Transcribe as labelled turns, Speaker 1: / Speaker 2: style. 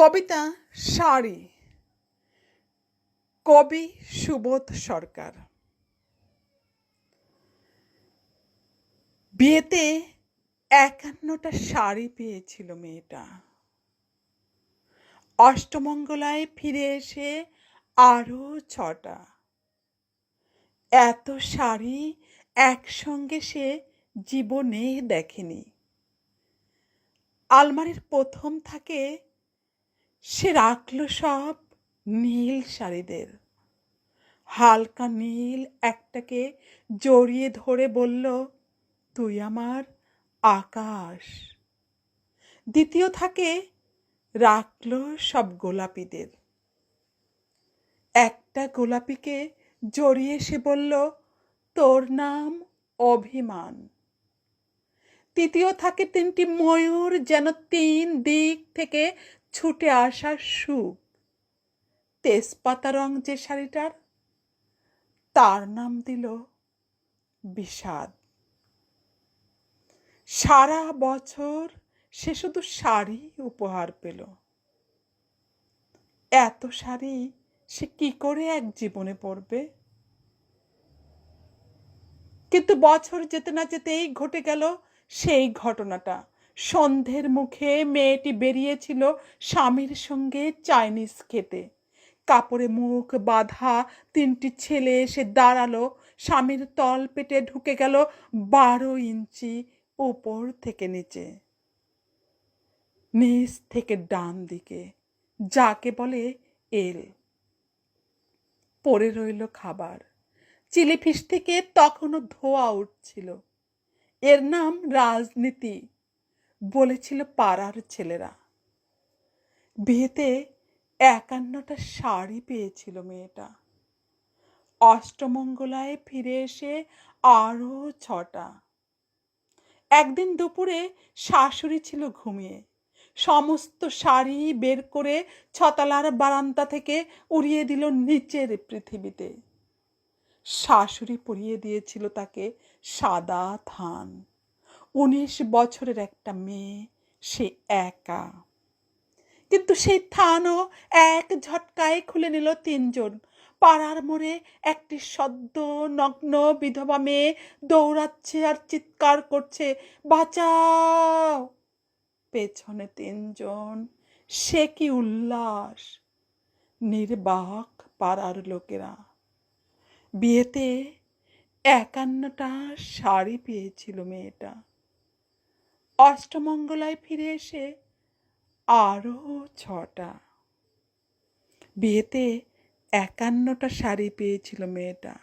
Speaker 1: কবিতা, শাড়ি। কবি সুবোধ সরকার। বিয়েতে একান্নটা শাড়ি পেয়েছিল মেয়েটা। অষ্টমঙ্গলায় ফিরে এসে আরও ছটা। এত শাড়ি একসঙ্গে সে জীবনে দেখেনি। আলমারির প্রথম থাকে সে রাখল সব নীল শাড়িদের। হালকা নীল একটাকে জড়িয়ে ধরে বলল, তুই আমার আকাশ। দ্বিতীয় থাকে, রাখল সব গোলাপিদের। একটা গোলাপিকে জড়িয়ে সে বলল, তোর নাম অভিমান। তৃতীয় থাকে তিনটি ময়ূর যেন তিন দিক থেকে ছুটে আসার সুখ। তেজপাতা রং যে শাড়িটার, তার নাম দিল বিষাদ। সারা বছর সে শুধু শাড়ি উপহার পেল। এত শাড়ি সে কি করে এক জীবনে পড়বে কিন্তু বছর যেতে না যেতেই ঘটে গেল সেই ঘটনাটা। সন্ধ্যের মুখে মেয়েটি বেরিয়েছিল স্বামীর সঙ্গে চাইনিজ খেতে। কাপড়ে মুখ বাঁধা তিনটি ছেলে এসে দাঁড়াল। স্বামীর তল পেটে ঢুকে গেল বারো ইঞ্চি উপর থেকে নিচে। নিচ থেকে ডান দিকে, যাকে বলে এল। পড়ে রইল খাবার। চিলি ফিশ থেকে তখনও ধোয়া উঠছিল। এর নাম রাজনীতি। বলেছিল পাড়ার ছেলেরা। বিয়েতে একান্নটা শাড়ি পেয়েছিল মেয়েটা। অষ্টমঙ্গলায় ফিরে এসে আরও ছটা। একদিন দুপুরে শাশুড়ি ছিল ঘুমিয়ে। সমস্ত শাড়ি বের করে ছতলার বারান্দা থেকে উড়িয়ে দিল নিচের পৃথিবীতে। শাশুড়ি পরিয়ে দিয়েছিল তাকে সাদা থান। উনিশ বছরের একটা মেয়ে, সে একা। কিন্তু সেই থানও এক ঝটকায় খুলে নিল তিনজন। পাড়ার মোড়ে একটি সদ্য নগ্ন বিধবা মেয়ে দৌড়াচ্ছে আর চিৎকার করছে, বাঁচাও! পেছনে তিনজন। সে কি উল্লাস? নির্বাক পাড়ার লোকেরা। বিয়েতে একান্নটা শাড়ি পেয়েছিল মেয়েটা। অষ্টমঙ্গলায় ফিরে এসে আরও ছটা। বিয়েতে একান্নটা শাড়ি পেয়েছিল মেয়েটা।